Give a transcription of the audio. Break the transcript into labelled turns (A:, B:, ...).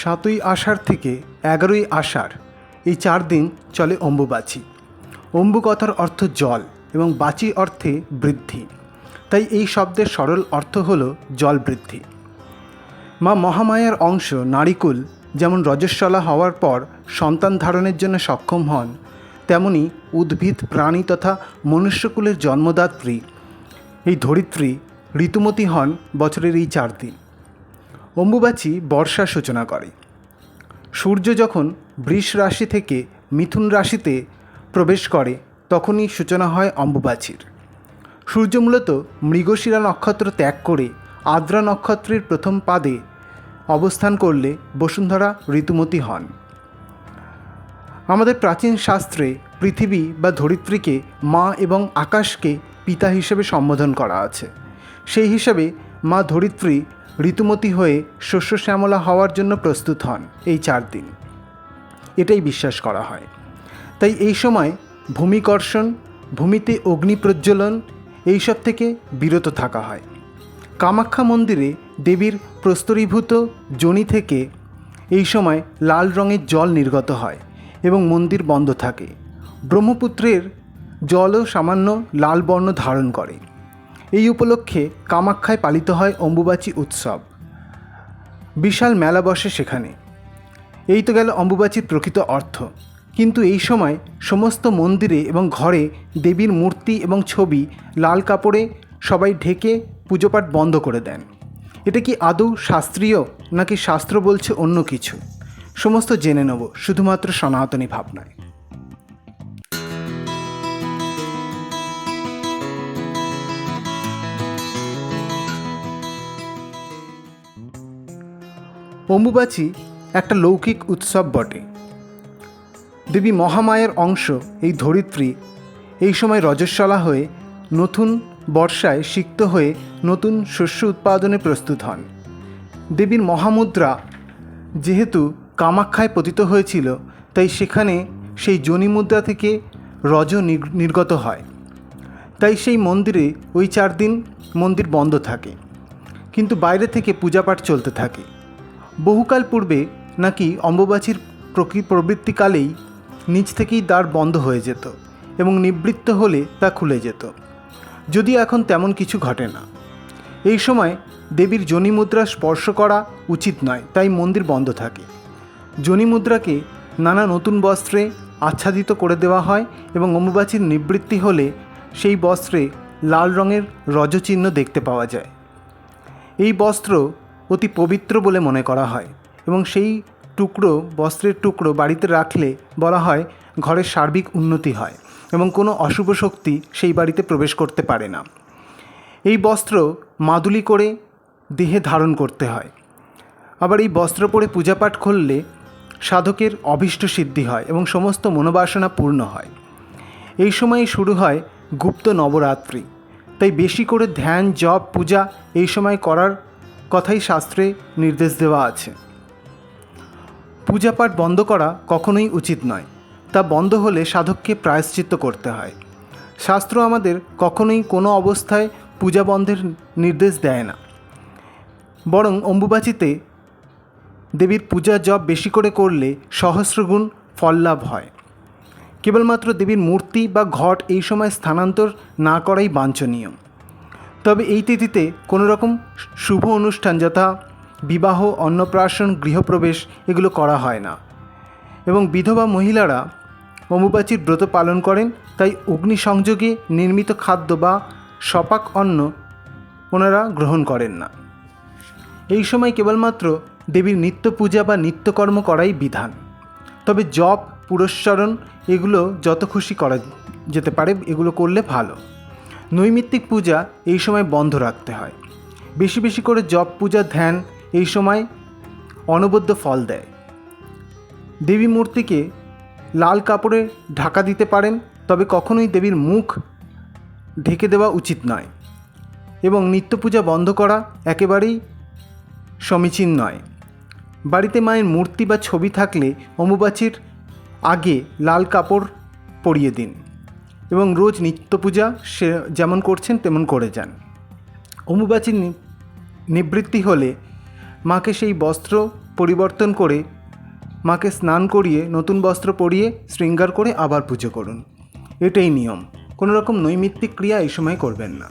A: সাতই আষাঢ় থেকে এগারোই আষাঢ়। এই চার দিন চলে অম্বুবাচী। অম্বু কথার অর্থ জল এবং বাচি অর্থে বৃদ্ধি। তাই এই শব্দের সরল অর্থ হল জল বৃদ্ধি। মা মহামায়ার অংশ নারিকুল যেমন রজস্বলা হওয়ার পর সন্তান ধারণের জন্য সক্ষম হন, তেমনি উদ্ভিদ, প্রাণী তথা মনুষ্যকুলের জন্মদাত্রী, এই ধরিত্রী ঋতুমতী হন বছরের এই চার দিন। অম্বুবাচী বর্ষার সূচনা করে। সূর্য যখন বৃষ রাশি থেকে মিথুন রাশিতে প্রবেশ করে, তখনই সূচনা হয় অম্বুবাচীর। সূর্য মূলত মৃগশিরা নক্ষত্র ত্যাগ করে আদ্রা নক্ষত্রের প্রথম পাদে অবস্থান করলে বসুন্ধরা ঋতুমতী হন। আমাদের প্রাচীন শাস্ত্রে পৃথিবী বা ধরিত্রীকে মা এবং আকাশকে পিতা হিসেবে সম্বোধন করা আছে। সেই হিসাবে মা ধরিত্রী ঋতুমতী হয়ে শস্য শ্যামলা হওয়ার জন্য প্রস্তুত হন এই চার দিন। এটাই বিশ্বাস করা হয়। তাই এই সময় ভূমিকর্ষণ, ভূমিতে অগ্নি প্রজ্বলন এইসব থেকে বিরত থাকা হয়। কামাখ্যা মন্দিরে দেবীর প্রস্তরীভূত জনি থেকে এই সময় লাল রঙের জল নির্গত হয় এবং মন্দির বন্ধ থাকে। ব্রহ্মপুত্রের জলও সামান্য লাল বর্ণ ধারণ করে। এই উপলক্ষে কামাখ্যায় পালিত হয় অম্বুবাচী উৎসব। বিশাল মেলা বসে সেখানে। এই তো গেল অম্বুবাচীর প্রকৃত অর্থ। কিন্তু এই সময় সমস্ত মন্দিরে এবং ঘরে দেবীর মূর্তি এবং ছবি, লাল কাপড়ে সবাই ঢেকে পুজোপাঠ বন্ধ করে দেন। এটা কি আদৌ শাস্ত্রীয় নাকি শাস্ত্র বলছে অন্য কিছু? সমস্ত জেনে নেব, শুধুমাত্র সনাতনী ভাবনায়। অম্বুবাচী একটা লৌকিক উৎসব বটে। দেবী মহামায়ের অংশ এই ধরিত্রী এই সময় রজস্বলা হয়ে নতুন বর্ষায় সিক্ত হয়ে নতুন শস্য উৎপাদনে প্রস্তুত হন। দেবীর মহামুদ্রা যেহেতু কামাখ্যায় পতিত হয়েছিল, তাই সেখানে সেই জনিমুদ্রা থেকে রজ নির- নির্গত হয়। তাই সেই মন্দিরে ওই চার দিন মন্দির বন্ধ থাকে। কিন্তু বাইরে থেকে পূজাপাঠ চলতে থাকে। বহুকাল পূর্বে নাকি অম্বুবাচীর প্রকৃ, প্রবৃত্তিকালেই নিচ থেকেই দ্বার বন্ধ হয়ে যেত এবং নিবৃত্ত হলে তা খুলে যেত। যদি এখন তেমন কিছু ঘটে না। এই সময় দেবীর যোনিমুদ্রা স্পর্শ করা উচিত নয়, তাই মন্দির বন্ধ থাকে। যোনিমুদ্রাকে নানা নতুন বস্ত্রে আচ্ছাদিত করে দেওয়া হয় এবং অম্বুবাচীর নিবৃত্তি হলে সেই বস্ত্রে লাল রঙের রজচিহ্ন দেখতে পাওয়া যায়। এই বস্ত্র অতি পবিত্র বলে মনে করা হয় এবং সেই টুকরো, বস্ত্রের টুকরো বাড়িতে রাখলে বলা হয় ঘরের সার্বিক উন্নতি হয় এবং কোনো অশুভ শক্তি সেই বাড়িতে প্রবেশ করতে পারে না। এই বস্ত্র মাদুলি করে দেহে ধারণ করতে হয়। আবার এই বস্ত্র পরে পূজাপাঠ করলে সাধকের অভীষ্ট সিদ্ধি হয় এবং সমস্ত মনোবাসনা পূর্ণ হয়। এই সময় শুরু হয় গুপ্ত নবরাত্রি। তাই বেশি করে ধ্যান, জপ, পূজা এই সময় করার কথাই শাস্ত্রে নির্দেশ দেওয়া আছে। পূজাপাঠ বন্ধ করা কখনোই উচিত নয়। তা বন্ধ হলে সাধককে প্রায়শ্চিত্ত করতে হয়। শাস্ত্র আমাদের কখনোই কোনো অবস্থায় পূজা বন্ধের নির্দেশ দেয় না। বরং অম্বুবাচিতে দেবীর পূজা জপ বেশি করে করলে সহস্রগুণ ফল লাভ হয়। কেবলমাত্র দেবীর মূর্তি বা ঘট এই সময় স্থানান্তর না করাই বাঞ্ছনীয়। তবে এই তিথিতে কোনো রকম শুভ অনুষ্ঠান যথা বিবাহ, অন্নপ্রাশন, গৃহপ্রবেশ এগুলো করা হয় না। এবং বিধবা মহিলারা অম্বুবাচীর ব্রত পালন করেন, তাই অগ্নিসংযোগে নির্মিত খাদ্য বা সপাক অন্ন ওনারা গ্রহণ করেন না। এই সময় কেবলমাত্র দেবীর নিত্য পূজা বা নিত্যকর্ম করাই বিধান। তবে জপ পুরস্চরণ এগুলো যত খুশি করা যেতে পারে, এগুলো করলে ভালো। নৈমিত্তিক পূজা এই সময় বন্ধ রাখতে হয়। বেশি বেশি করে জপ পূজা, ধ্যান এই সময় অনবদ্য ফল দেয়। দেবী মূর্তিকে লাল কাপড়ে ঢাকা দিতে পারেন, তবে কখনোই দেবীর মুখ ঢেকে দেওয়া উচিত নয় এবং নিত্য পূজা বন্ধ করা একেবারেই সমীচীন নয়। বাড়িতে মায়ের মূর্তি বা ছবি থাকলে অম্বুবাচীর আগে লাল কাপড় পরিয়ে দিন। এবং রোজ নিত্য পূজা সে যেমন করছেন তেমন করে যান। অম্বুবাচীর নিবৃত্তি হলে মাকে সেই বস্ত্র পরিবর্তন করে মাকে স্নান করিয়ে নতুন বস্ত্র পরিয়ে শৃঙ্গার করে আবার পুজো করুন। এটাই নিয়ম। কোনো রকম নৈমিত্তিক ক্রিয়া এই সময় করবেন না।